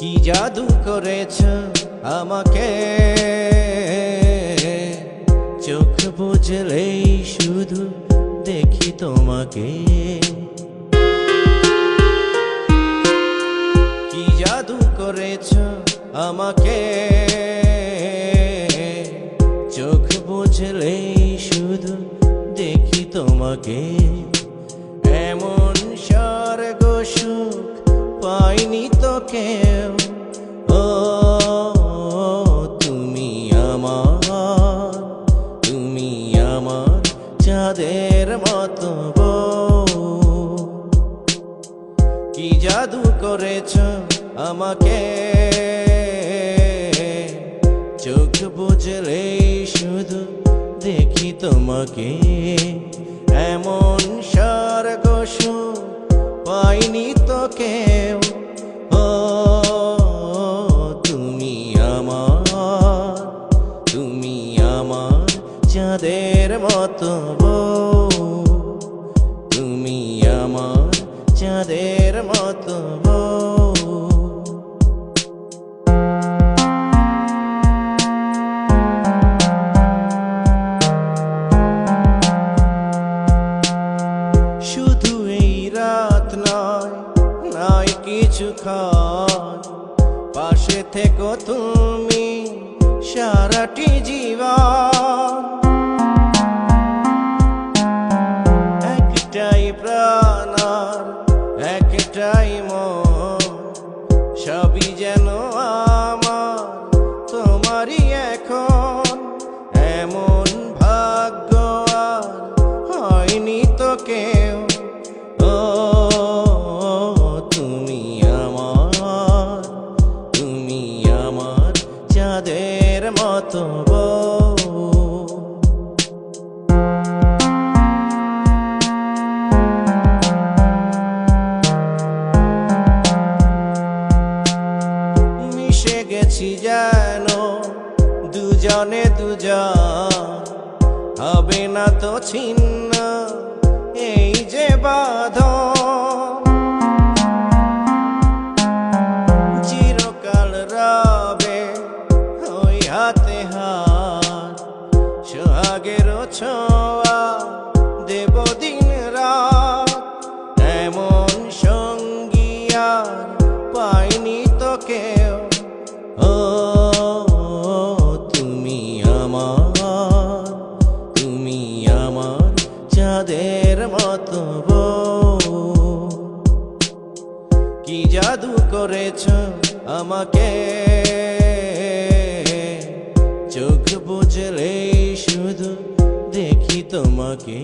কি জাদু করেছ আমাকে? চোখ বুঝলেই শুধু দেখি তোমাকে। কি জাদু করেছ আমাকে? চোখ বুঝলেই শুধু দেখি তোমাকে। এমন স্বর্গ সুখ পাইনি কেউ। ও, তুমি আমার তুমি আমার চাঁদের মতো কি জাদু করেছ আমাকে? চোখ বুঝলেই শুধু দেখি তোমাকে। এমন চাঁদের মতো তুমি আমার চাঁদের মতো শুধু এই রাত নয় নয় কিছু পাশে থেকো তুমি, সারাটি জীবন। বউ। মিশে গেছি যেন দুজনে দুজন। হবে না তো ছিন্ন। সোহাগের ছোঁয়া দেব দিন রাত এমন সঙ্গী আর পাইনি তো কেউ। ও, তুমি তুমি আমার মতো কি জাদু করেছ আমাকে? চোখ বুঝলেই তোমাকে।